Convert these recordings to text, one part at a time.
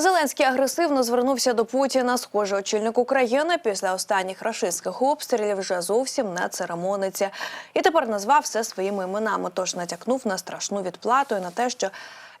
Зеленський агресивно звернувся до Путіна. Схоже, очільник України після останніх рашистських обстрілів вже зовсім не церемониться. І тепер назвав все своїми іменами. Тож натякнув на страшну відплату і на те, що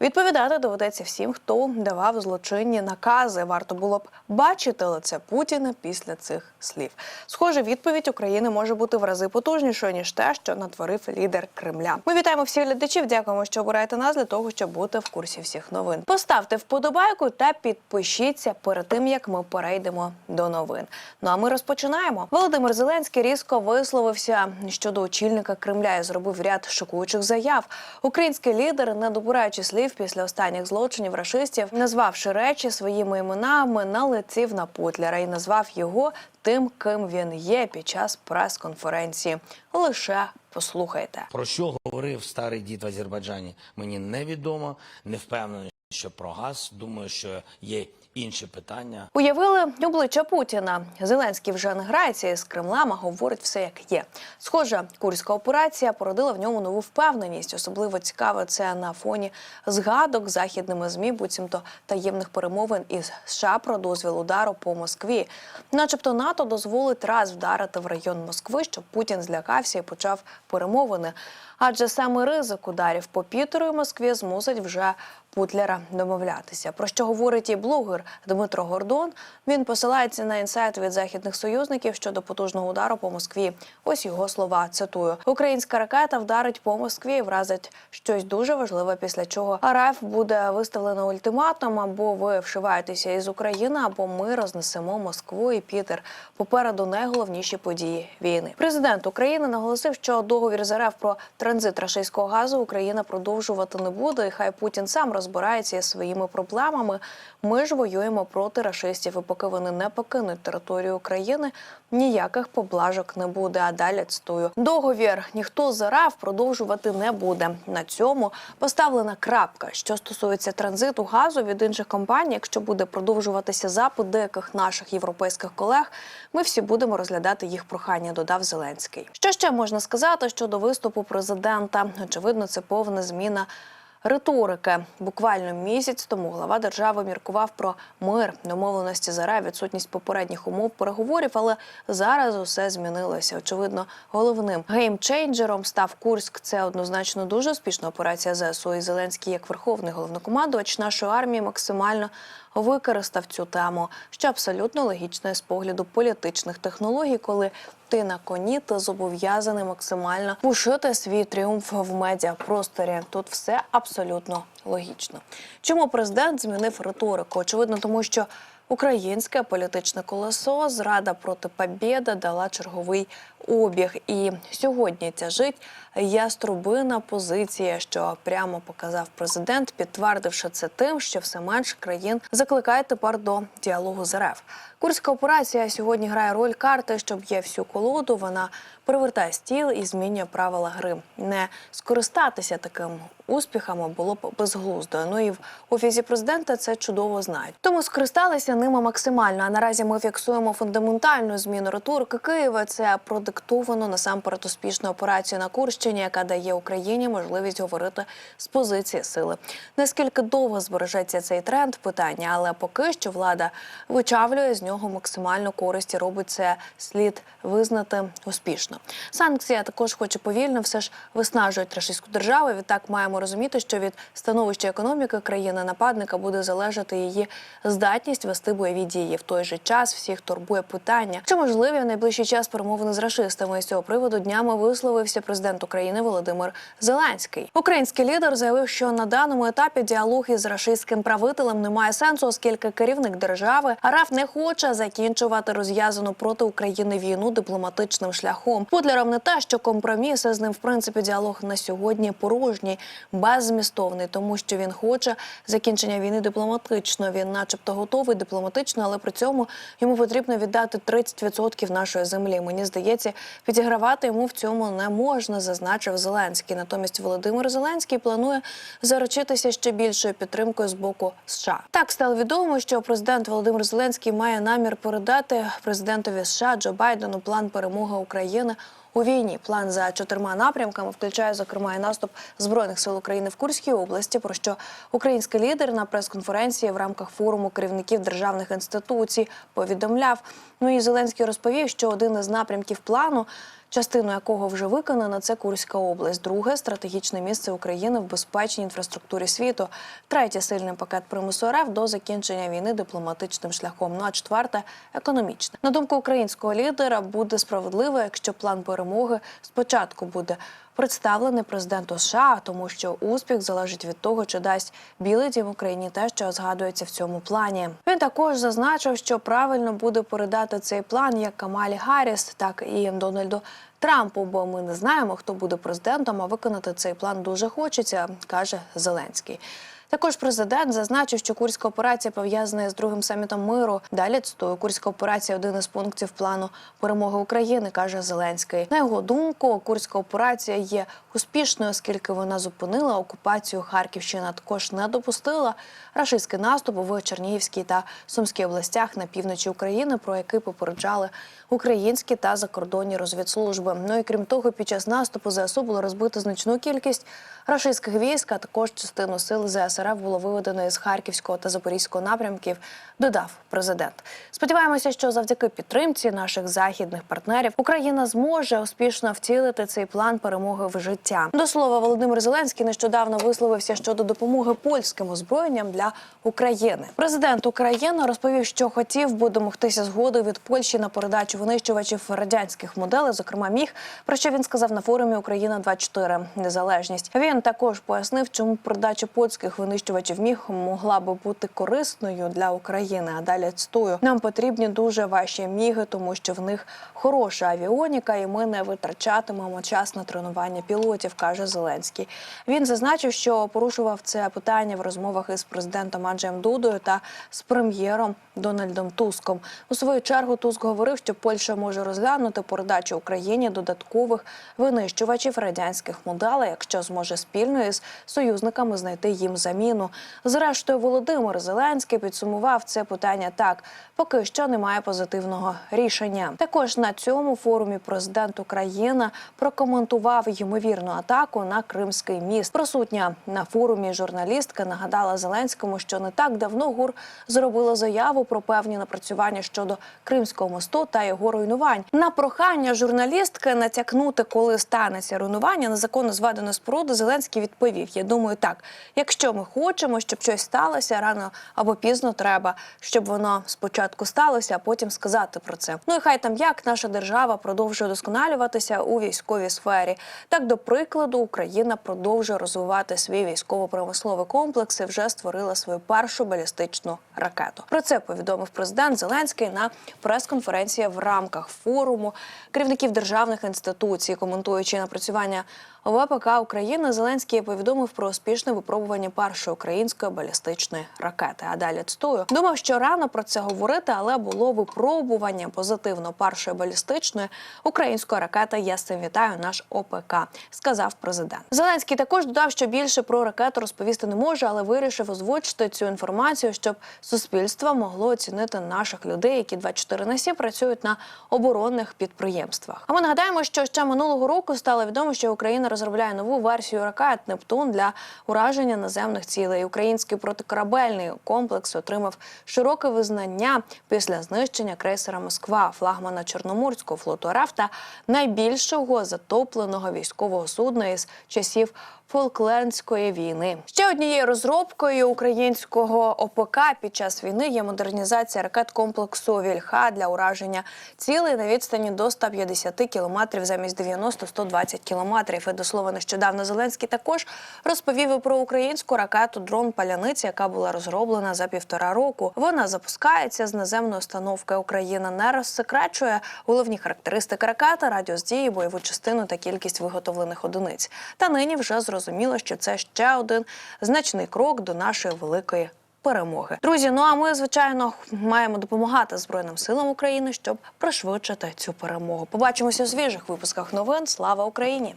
відповідати доведеться всім, хто давав злочинні накази. Варто було б бачити лице Путіна після цих слів. Схоже, відповідь України може бути в рази потужнішою ніж те, що натворив лідер Кремля. Ми вітаємо всіх глядачів. Дякуємо, що обираєте нас для того, щоб бути в курсі всіх новин. Поставте вподобайку та підпишіться перед тим, як ми перейдемо до новин. Ну а ми розпочинаємо. Володимир Зеленський різко висловився щодо очільника Кремля і зробив ряд шокуючих заяв. Український лідер, не добираючи слів після останніх злочинів рашистів, назвавши речі своїми іменами, налетів на Путлера і назвав його тим, ким він є під час прес-конференції. Лише послухайте. Про що говорив старий дід в Азербайджані? Мені невідомо, не впевнений, що про газ. Думаю, що є інші питання. Уявили обличчя Путіна. Зеленський вже не грається із Кремлем, а говорить все як є. Схоже, курська операція породила в ньому нову впевненість. Особливо цікаво це на фоні згадок західними змі, буцімто таємних перемовин із США про дозвіл удару по Москві. Начебто НАТО дозволить раз вдарити в район Москви, щоб Путін злякався і почав перемовини. Адже саме ризик ударів по Пітеру і Москві змусить вже Путлера домовлятися. Про що говорить і блогер Дмитро Гордон. Він посилається на інсайт від західних союзників щодо потужного удару по Москві. Ось його слова. Цитую: Українська ракета вдарить по Москві і вразить щось дуже важливе. Після чого РФ буде виставлено ультиматум, або ви вшиваєтеся із України, або ми рознесемо Москву і Пітер. Попереду найголовніші події війни. Президент України наголосив, що договір з РФ про транзит рашистського газу Україна продовжувати не буде. І хай Путін сам розбирається із своїми проблемами. Ми ж воюємо проти рашистів, і поки вони не покинуть територію України, ніяких поблажок не буде. А далі цитую договір ніхто з РФ продовжувати не буде. На цьому поставлена крапка. Що стосується транзиту газу від інших компаній, якщо буде продовжуватися запит деяких наших європейських колег, ми всі будемо розглядати їх прохання. Додав Зеленський. Що ще можна сказати щодо виступу президента? Очевидно, це повна зміна. Риторики буквально місяць тому глава держави міркував про мир, домовленості з РФ, відсутність попередніх умов переговорів, але зараз усе змінилося. Очевидно, головним геймчейнджером став Курськ. Це однозначно дуже успішна операція ЗСУ. І Зеленський, як верховний головнокомандувач нашої армії, максимально використав цю тему, що абсолютно логічно з погляду політичних технологій, коли ти на коні, ти зобов'язаний максимально пушити свій тріумф в медіапросторі. Тут все абсолютно логічно. Чому президент змінив риторику? Очевидно, тому що українське політичне колесо зрада проти побєда дала черговий обіг. І сьогодні тяжить яструбина позиція, що прямо показав президент, підтвердивши це тим, що все менше країн закликає тепер до діалогу з РФ. Курська операція сьогодні грає роль карти, що б'є всю колоду. Вона перевертає стіл і змінює правила гри. Не скористатися таким успіхами було б безглуздо. Ну і в офісі президента це чудово знають. Тому скористалися ними максимально. А наразі ми фіксуємо фундаментальну зміну риторики Києва. Це продиктовано насамперед успішною операцією на Курщині, яка дає Україні можливість говорити з позиції сили. Наскільки довго збережеться цей тренд? Питання, але поки що влада вичавлює з нього максимальну користь і робить це слід визнати успішно. Санкція також, хоч і повільно, все ж виснажують російську державу. Відтак маємо розуміти, що від становища економіки країни нападника буде залежати її здатність вести бойові дії. В той же час всіх турбує питання, чи можливі в найближчий час перемовини з рашистами. З цього приводу днями висловився президент України Володимир Зеленський. Український лідер заявив, що на даному етапі діалог із рашистським правителем не має сенсу, оскільки керівник держави РФ не хоче закінчувати розв'язану проти України війну дипломатичним шляхом. Путлером не те, що компроміси з ним в принципі діалог на сьогодні порожній, беззмістовний, тому що він хоче закінчення війни дипломатично. Він, начебто, готовий дипломатично, але при цьому йому потрібно віддати 30% нашої землі. Мені здається, підігравати йому в цьому не можна, зазначив Зеленський. Натомість Володимир Зеленський планує заручитися ще більшою підтримкою з боку США. Так стало відомо, що президент Володимир Зеленський має намір передати президентові США Джо Байдену план перемоги України у війні. План за чотирма напрямками включає, зокрема, і наступ збройних сил України в Курській області. Про що український лідер на прес-конференції в рамках форуму керівників державних інституцій повідомляв. Ну і Зеленський розповів, що один із напрямків плану. Частину якого вже виконано, це Курська область. Друге стратегічне місце України в безпечній інфраструктурі світу. Третє сильний пакет примусу РФ до закінчення війни дипломатичним шляхом. Ну а четверте економічне. На думку українського лідера, буде справедливо, якщо план перемоги спочатку буде представлений президенту США, тому що успіх залежить від того, чи дасть білий дім Україні те, що згадується в цьому плані. Він також зазначив, що правильно буде передати цей план як Камалі Гарріс, так і Дональду Трампу, бо ми не знаємо, хто буде президентом, а виконати цей план дуже хочеться, каже Зеленський. Також президент зазначив, що курська операція пов'язана з другим самітом миру. Далі цитую, курська операція один із пунктів плану перемоги України, каже Зеленський. На його думку, курська операція є успішною, оскільки вона зупинила окупацію Харківщини. а Також не допустила рашистський наступ в Чернігівській та Сумській областях на півночі України, про який попереджали українські та закордонні розвідслужби. Ну і крім того, під час наступу ЗСУ було розбито значну кількість рашистських військ, а також частину сил ЗСРФ було виведено із Харківського та Запорізького напрямків. Додав президент. Сподіваємося, що завдяки підтримці наших західних партнерів Україна зможе успішно втілити цей план перемоги в життя. До слова, Володимир Зеленський нещодавно висловився щодо допомоги польським озброєнням для України. Президент України розповів, що хотів би домогтися згоди від Польщі на передачу винищувачів радянських моделей, зокрема міг, про що він сказав на форумі Україна 24 незалежність. Він також пояснив, чому передача польських винищувачів міг могла би бути корисною для України. А далі цитую, нам потрібні дуже ваші міги, тому що в них хороша авіоніка, і ми не витрачатимемо час на тренування пілотів, каже Зеленський. Він зазначив, що порушував це питання в розмовах із президентом Анджеєм Дудою та з прем'єром Дональдом Туском. У свою чергу Туск говорив, що Польща може розглянути передачу Україні додаткових винищувачів радянських моделей, якщо зможе спільно із союзниками знайти їм заміну. Зрештою, Володимир Зеленський підсумував це питання так: поки що немає позитивного рішення. Також на цьому форумі президент України прокоментував ймовірну атаку на Кримський міст. Присутня на форумі журналістка нагадала Зеленському, що не так давно ГУР зробила заяву про певні напрацювання щодо Кримського мосту та його руйнувань. На прохання журналістки натякнути, коли станеться руйнування незаконно зведеної споруди, Зеленський відповів: Я думаю, так, якщо ми хочемо, щоб щось сталося рано або пізно, треба, щоб воно спочатку сталося, а потім сказати про це. Ну і хай там як наша держава продовжує досконалюватися у військовій сфері. Так, до прикладу, Україна продовжує розвивати свій військово-промисловий комплекс і вже створила свою першу балістичну ракету. Про це повідомив президент Зеленський на прес-конференції в рамках форуму керівників державних інституцій, коментуючи напрацювання ВПК України, Зеленський повідомив про успішне випробування першої української балістичної ракети. А далі цитую. думав, що рано про це говорити, але було випробування позитивно першої балістичної української ракети. Я з цим вітаю наш ОПК, сказав президент. Зеленський також додав, що більше про ракету розповісти не може, але вирішив озвучити цю інформацію, щоб суспільство могло оцінити наших людей, які 24 на 7 працюють на оборонних підприємствах. А ми нагадаємо, що ще минулого року стало відомо, що Україна розробляє нову версію ракет Нептун для ураження наземних цілей. Український протикорабельний комплекс отримав широке визнання після знищення крейсера Москва, флагмана Чорноморського флоту РФ та найбільшого затопленого військового судна із часів Фолклендської війни. Ще однією розробкою українського ОПК під час війни є модернізація ракет комплексу Вільха для ураження цілей на відстані до 150 кілометрів замість 90-120 кілометрів. І до слова, нещодавно Зеленський також розповів про українську ракету дрон Паляниця, яка була розроблена за півтора року. Вона запускається з наземної установки. Україна не розсекречує головні характеристики ракети, радіус дії, бойову частину та кількість виготовлених одиниць. Та нині вже зрозуміло, що це ще один значний крок до нашої великої. Перемоги, друзі. Ну а ми, звичайно, маємо допомагати Збройним силам України, щоб пришвидшити цю перемогу. Побачимося у свіжих випусках новин. Слава Україні!